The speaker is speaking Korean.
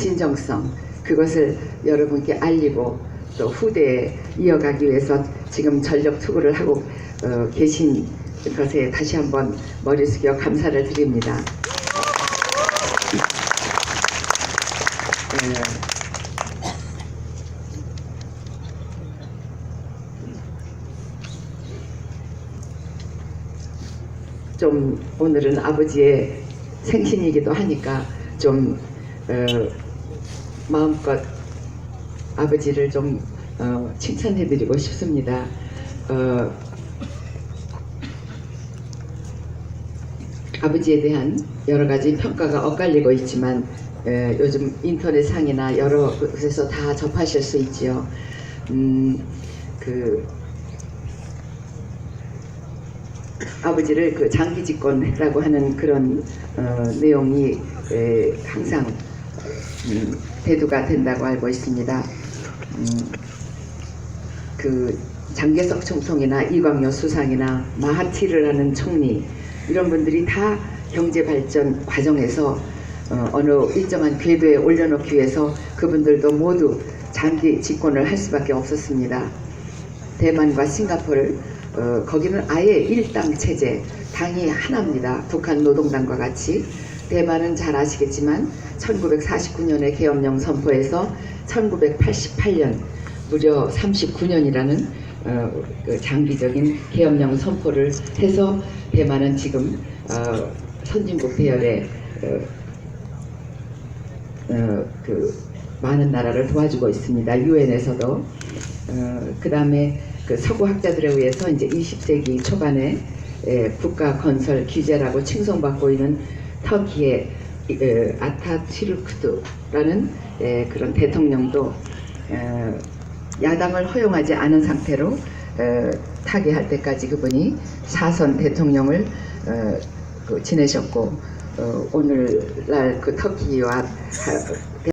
진정성 그것을 여러분께 알리고 또 후대에 이어가기 위해서 지금 전력 투구를 하고 어, 계신 것에 다시 한번 머리 숙여 감사를 드립니다. 에, 좀 오늘은 아버지의 생신이기도 하니까 좀 어, 마음껏 아버지를 좀 어, 칭찬해드리고 싶습니다. 어, 아버지에 대한 여러 가지 평가가 엇갈리고 있지만 에, 요즘 인터넷 상이나 여러 곳에서 다 접하실 수 있지요. 음, 그 아버지를 그 장기 집권했다고 하는 그런 어, 내용이 에, 항상 음, 대두가 된다고 알고 있습니다. 음, 그 장개석 총통이나 이광여 수상이나 마하티를 하는 총리 이런 분들이 다 경제 발전 과정에서 어, 어느 일정한 궤도에 올려놓기 위해서 그분들도 모두 장기 집권을 할 수밖에 없었습니다. 대만과 싱가포르 어, 거기는 아예 일당 체제 당이 하나입니다. 북한 노동당과 같이 대만은 잘 아시겠지만 1949년에 계엄령 선포해서 1988년 무려 39년이라는 어, 그 장기적인 계엄령 선포를 해서 대만은 지금 어, 선진국 대열에 어, 어, 그 많은 나라를 도와주고 있습니다. 유엔에서도 어, 그 다음에 그 서구 학자들에 의해서 이제 20세기 초반에 에, 국가 건설 기제라고 칭송받고 있는 터키의 에, 아타튀르크드라는 에, 그런 대통령도 에, 야당을 허용하지 않은 상태로 에, 타계할 때까지 그분이 사선 대통령을 어, 그 지내셨고 어, 오늘날 그 터키와 하-